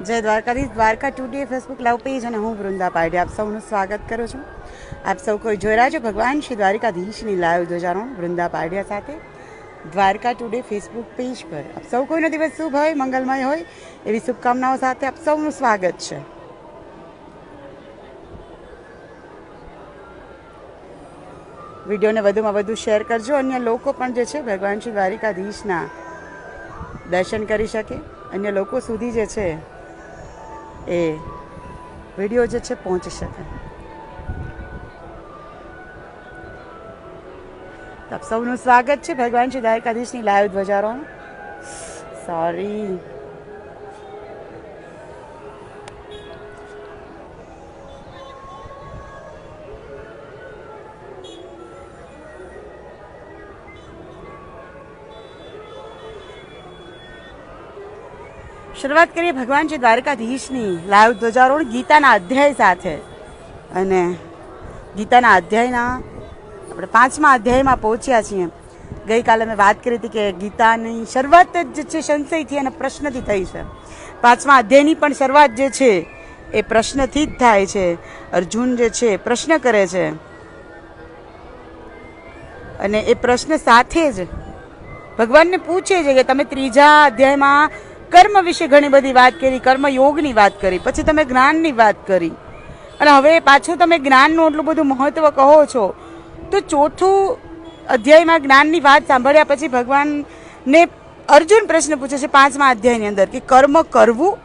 જય Dwarkadhish. Dwarka today Facebook love page અને હું વૃંદા પારડી આપ સૌનું સ્વાગત કરું છું. આપ સૌ કોઈ જોઈ રહ્યા છો ભગવાન શ્રી દ્વારકાધીશની લાઈવ ધ્વજારોહણ વૃંદા પાડ્યા સાથે. દ્વારકા ટુડે ફેસબુક પેજ પર આપ સૌ કોઈનો દિવસ શુભ હોય, મંગલમય હોય, એવી શુભકામનાઓ સાથે આપ સૌનું સ્વાગત છે. વિડીયોને વધુમાં વધુ શેર કરજો. અન્ય લોકો પણ જે છે, ભગવાન શ્રી દ્વારિકાધીશના દર્શન કરી શકે. અન્ય લોકો સુધી જે છે એ વીડિયો જે છે પહોંચી શકે. આપ સૌનું સ્વાગત છે ભગવાન શ્રી દ્વારકાધીશની લાઈવ ધ્વજારોહણ. સોરી શરૂઆત કરીએ ભગવાન શ્રી દ્વારકાધીશની લાઈવ ધ્વજારોહણ ગીતાના અધ્યાય સાથે. અને ગીતાના અધ્યાયના આપણે પાંચમા અધ્યાયમાં પહોંચ્યા છીએ. ગઈકાલે મેં વાત કરી હતી કે ગીતાની શરૂઆત જ છે સંશયથી અને પ્રશ્નથી થઈ છે. પાંચમા અધ્યાયની પણ શરૂઆત જે છે એ પ્રશ્નથી જ થાય છે. અર્જુન જે છે પ્રશ્ન કરે છે. અને એ પ્રશ્ન સાથે જ ભગવાનને પૂછે છે કે તમે ત્રીજા અધ્યાયમાં કર્મ વિશે ઘણી બધી વાત કરી કર્મ યોગની વાત કરી, પછી તમે જ્ઞાનની વાત કરી. અને હવે પાછું તમે જ્ઞાનનું એટલું બધું મહત્ત્વ કહો છો, તો ચોથું અધ્યાયમાં જ્ઞાનની વાત સાંભળ્યા પછી ભગવાનને અર્જુન પ્રશ્ન પૂછે છે પાંચમા અધ્યાયની અંદર કે કર્મ કરવું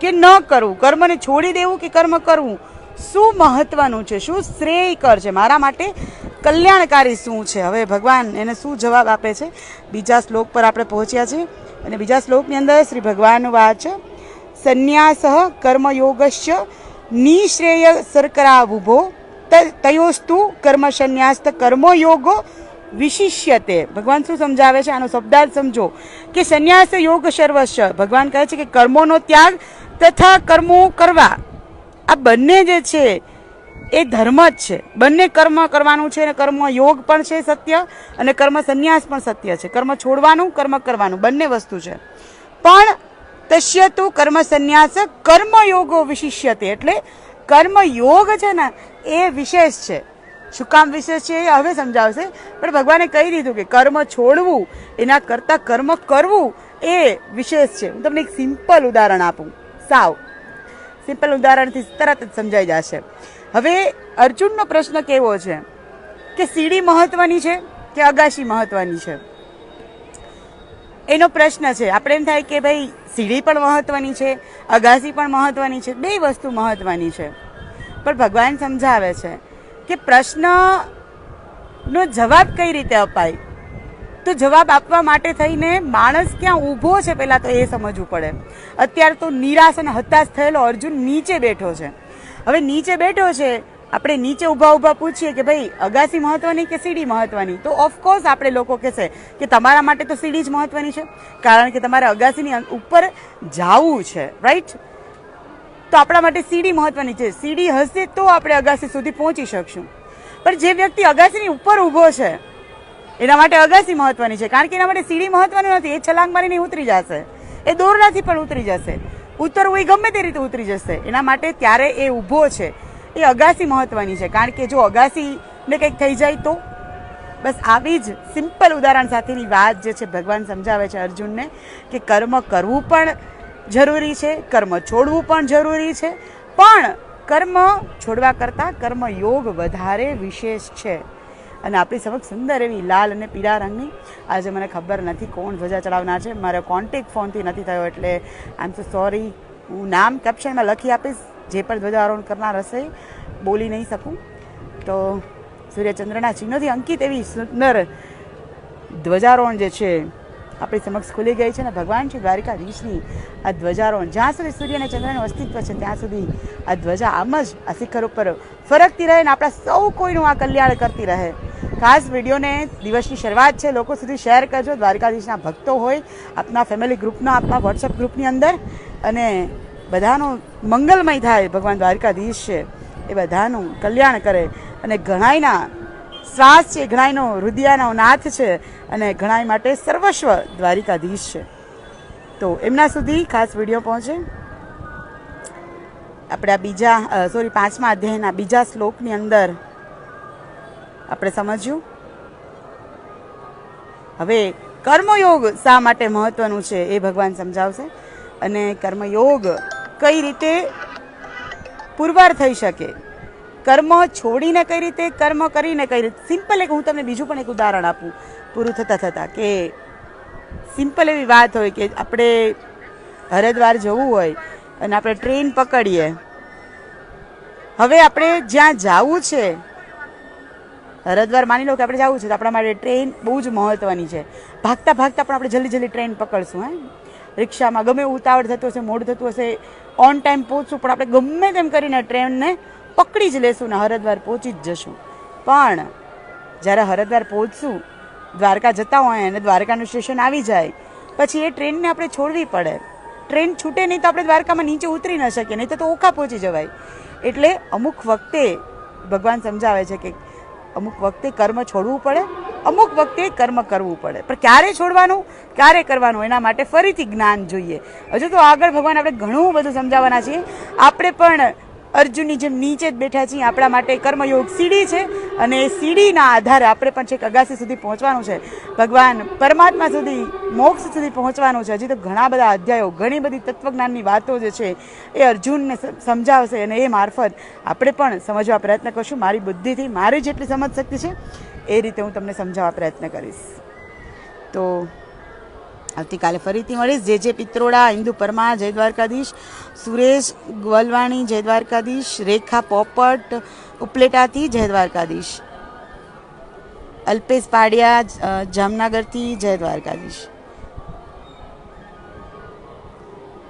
કે ન કરવું? કર્મને છોડી દેવું કે કર્મ કરવું? શું મહત્વનું છે? શું શ્રેયકર છે? મારા માટે કલ્યાણકારી શું છે? હવે ભગવાન એને શું જવાબ આપે છે? બીજા શ્લોક પર આપણે પહોંચ્યા છીએ. અને બીજા શ્લોકની અંદર શ્રી ભગવાન વાચ, સંન્યાસ કર્મયોગશ્ચ નિશ્રેય સરકરાવુભો તયોસ્તુ કર્મ સંન્યાસ્ત કર્મયોગો વિશિષ્યતે. ભગવાન શું સમજાવે છે? આનો શબ્દાર્થ સમજો કે સંન્યાસ યોગ સર્વસ્વ. ભગવાન કહે છે કે કર્મોનો ત્યાગ તથા કર્મો કરવા. આ બંને જે છે એ ધર્મ જ છે. બંને કર્મ કરવાનું છે અને કર્મ યોગ પણ છે સત્ય અને કર્મ સંન્યાસ પણ સત્ય છે. કર્મ છોડવાનું, કર્મ કરવાનું, બંને વસ્તુ છે. પણ તશ્ય તું કર્મ સંન્યાસ કર્મયોગો વિશિષ્યતે. એટલે કર્મ યોગ છે ને એ વિશેષ છે. શું કામ વિશેષ છે એ હવે સમજાવશે. પણ ભગવાને કહી દીધું કે કર્મ છોડવું, એના કરતાં કર્મ કરવું એ વિશેષ છે. હું તમને એક સિમ્પલ ઉદાહરણ આપું. સાવ. સિમ્પલ ઉદાહરણથી તરત જ સમજાઈ જશે. હવે અર્જુનનો પ્રશ્ન કેવો છે? કે સીડી મહત્વની છે કે અગાશી મહત્વની છે? એનો પ્રશ્ન છે. આપણે એમ થાય કે ભાઈ, સીડી પણ મહત્વની છે અગાસી પણ મહત્વની છે, બે વસ્તુ મહત્વની છે. પણ ભગવાન સમજાવે છે કે પ્રશ્નનો જવાબ કઈ રીતે અપાય? તો જવાબ આપવા માટે થઈને માણસ ક્યાં ઊભો છે પહેલાં તો એ સમજવું પડે. અત્યારે તો નિરાશ અને હતાશ થયેલો અર્જુન નીચે બેઠો છે. હવે નીચે બેઠો છે, આપણે નીચે ઊભા ઊભા પૂછીએ કે ભાઈ, અગાસી મહત્વની કે સીડી મહત્વની? તો ઓફકોર્સ આપણે લોકો કહેશે કે તમારા માટે તો સીડી જ મહત્વની છે, કારણ કે તમારે અગાસીની ઉપર જવું છે રાઈટ તો આપણા માટે સીડી મહત્વની છે. સીડી હશે તો આપણે અગાસી સુધી પહોંચી શકશું. પણ જે વ્યક્તિ અગાસીની ઉપર ઊભો છે, એના માટે અગાસી મહત્વની છે, કારણ કે એના માટે સીડી મહત્વનું નથી, એ છલાંગ મારીને ઉતરી જશે. એ દોરડાથી પણ ઉતરી જશે. ઉતરવું એ ગમે તે રીતે ઉતરી જશે. એના માટે ત્યારે એ ઊભો છે. એ અગાસી મહત્વની છે. કારણ કે જો અગાસીને કંઈક થઈ જાય તો? બસ આવી જ સિમ્પલ ઉદાહરણ સાથેની વાત જે છે ભગવાન સમજાવે છે અર્જુનને કે કર્મ કરવું પણ જરૂરી છે, કર્મ છોડવું પણ જરૂરી છે. પણ કર્મ છોડવા કરતાં કર્મ યોગ વધારે વિશેષ છે. અને આપણી સમક્ષ સુંદર એવી લાલ અને પીળા રંગની આજે મને ખબર નથી કોણ ધ્વજા ચડાવનાર છે. મારો કોન્ટેક ફોનથી નથી થયો એટલે આઈ એમ સો સોરી હું નામ કેપ્શનમાં લખી આપીશ. જે પણ ધ્વજારોહણ કરનાર હશે, બોલી નહીં શકું. તો સૂર્યચંદ્રના ચિહ્નોથી અંકિત એવી સુંદર ધ્વજારોહણ જે છે, આપણી સમક્ષ ખુલી ગઈ છે ને ભગવાન શ્રી દ્વારિકાધીશની આ ધ્વજારોહણ, જ્યાં સુધી સૂર્ય અને ચંદ્રનું અસ્તિત્વ છે, ત્યાં સુધી આ ધ્વજા આમ જ આ શિખર ઉપર ફરકતી રહે ને આપણા સૌ કોઈનું આ કલ્યાણ કરતી રહે. ખાસ વિડીયોને દિવસની શરૂઆત છે. લોકો સુધી શેર કરજો. દ્વારકાધીશના ભક્તો હોય, આપના ફેમિલી ગ્રુપના આપના વોટ્સઅપ ગ્રુપની અંદર. અને બધાનું મંગલમય થાય ભગવાન દ્વારકાધીશ છે. એ બધાનું કલ્યાણ કરે. અને ઘણાયના શ્વાસ છે, ઘણાયનો હૃદયનો નાથ છે અને ઘણાય માટે સર્વસ્વ દ્વારિકાધીશ છે. તો એમના સુધી ખાસ વીડિયો પહોંચે. આપણે આ બીજા સોરી પાંચમા અધ્યાયના બીજા શ્લોકની અંદર આપણે સમજ્યું? હવે કર્મયોગ શા માટે મહત્વનું છે એ ભગવાન સમજાવશે. અને કર્મયોગ કઈ રીતે પુરવાર થઈ શકે? કર્મ છોડીને કઈ રીતે, કર્મ કરીને કઈ રીતે? સિમ્પલ એક, હું તમને બીજું પણ એક ઉદાહરણ આપું. પૂરું થતાં થતાં કે સિમ્પલ એવી વાત હોય કે આપણે હરિદ્વાર જવું હોય અને આપણે ટ્રેન પકડીએ. હવે આપણે જ્યાં જવું છે હરિદ્વાર માની લો કે આપણે જવું છે તો આપણા માટે ટ્રેન બહુ જ મહત્ત્વની છે. ભાગતા ભાગતા પણ આપણે જલ્દી જલ્દી ટ્રેન પકડશું, હે? રિક્ષામાં ગમે ઉતાવળ થતું હશે, મોડું થતું હશે ઓન ટાઈમ પહોંચશું, પણ આપણે ગમે તેમ કરીને ટ્રેનને પકડી જ લેશું ને હરદ્વાર પહોંચી જ જશું. પણ જ્યારે હરદ્વાર પહોંચશું, દ્વારકા જતા હોય અને દ્વારકાનું સ્ટેશન આવી જાય, પછી એ ટ્રેનને આપણે છોડવી પડે. ટ્રેન છૂટે નહીં તો આપણે દ્વારકામાં નીચે ઉતરી ન શકીએ, નહીં તો ઓખા પહોંચી જવાય. એટલે અમુક વખતે ભગવાન સમજાવે છે કે અમુક વખતે કર્મ છોડવું પડે, અમુક વખતે કર્મ કરવું પડે. પણ ક્યારે છોડવાનું? ક્યારે કરવાનું? એના માટે ફરીથી જ્ઞાન જોઈએ. હજુ તો આગળ ભગવાન આપણે ઘણું બધું સમજાવવાના છીએ. આપણે પણ અર્જુનની જેમ નીચે જ બેઠા છીએ, આપણા માટે કર્મયોગ સીડી છે અને એ સીડીના આધારે આપણે પણ છેક અગાસી સુધી પહોંચવાનું છે. ભગવાન પરમાત્મા સુધી, મોક્ષ સુધી પહોંચવાનું છે. હજી તો ઘણા બધા અધ્યાયો, ઘણી બધી તત્વજ્ઞાનની વાતો જે છે, એ અર્જુનને સમજાવશે અને એ મારફત આપણે પણ સમજવા પ્રયત્ન કરશું. મારી બુદ્ધિથી મારી જેટલી સમજ શક્તિ છે, એ રીતે હું તમને સમજાવવા પ્રયત્ન કરીશ. તો આવતીકાલે ફરીથી મળીશ. જે જે પિત્રોડા ઇન્દુ પરમાર, જય દ્વારકાધીશ, સુરેશ ગ્વલવાણી જય દ્વારકાધીશ, રેખા પોપટ, ઉપલેટાથી જય દ્વારકાધીશ, અલ્પેશ પાડિયા જામનગરથી જય દ્વારકાધીશ,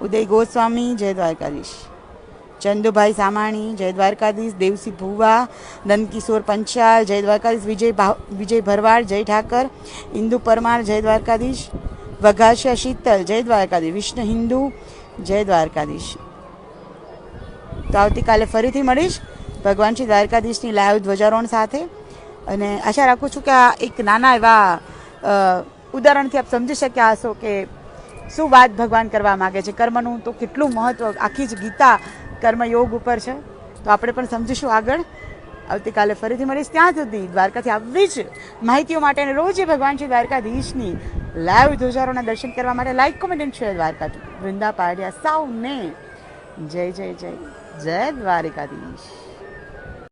ઉદય ગોસ્વામી, જય દ્વારકાધીશ, ચંદુભાઈ સામાણી, જય દ્વારકાધીશ, દેવસી ભુવા, નંદકિશોર પંચાલ, જય દ્વારકાધીશ, વિજય વિજય ભરવાડ, જય ઠાકર ઇન્દુ પરમાર, જય દ્વારકાધીશ વઘાસિયા શીતલ જય દ્વારકાધીશ વિષ્ણુ હિન્દુ જય દ્વારકાધીશ તો આવતીકાલે ફરીથી મળીશ ભગવાન શ્રી દ્વારકાધીશની લાઈવ ધ્વજારોહણ સાથે. અને આશા રાખું છું કે આ એક નાના એવા ઉદાહરણથી આપ સમજી શક્યા હશો કે શું વાત ભગવાન કરવા માગે છે. કર્મનું તો કેટલું મહત્વ આખી જ ગીતા કર્મયોગ ઉપર છે. તો આપણે પણ સમજીશું આગળ. આવતીકાલે ફરીથી મળીશ. ત્યાં સુધી દ્વારકાથી આવી જ માહિતીઓ માટે રોજ એ ભગવાન શ્રી દ્વારકાધીશની લાઈવ ધ્વજારોના દર્શન કરવા માટે like comment and share Dwarka Vrinda પાડ્યા સૌને જય જય જય. જય દ્વારકાધીશ.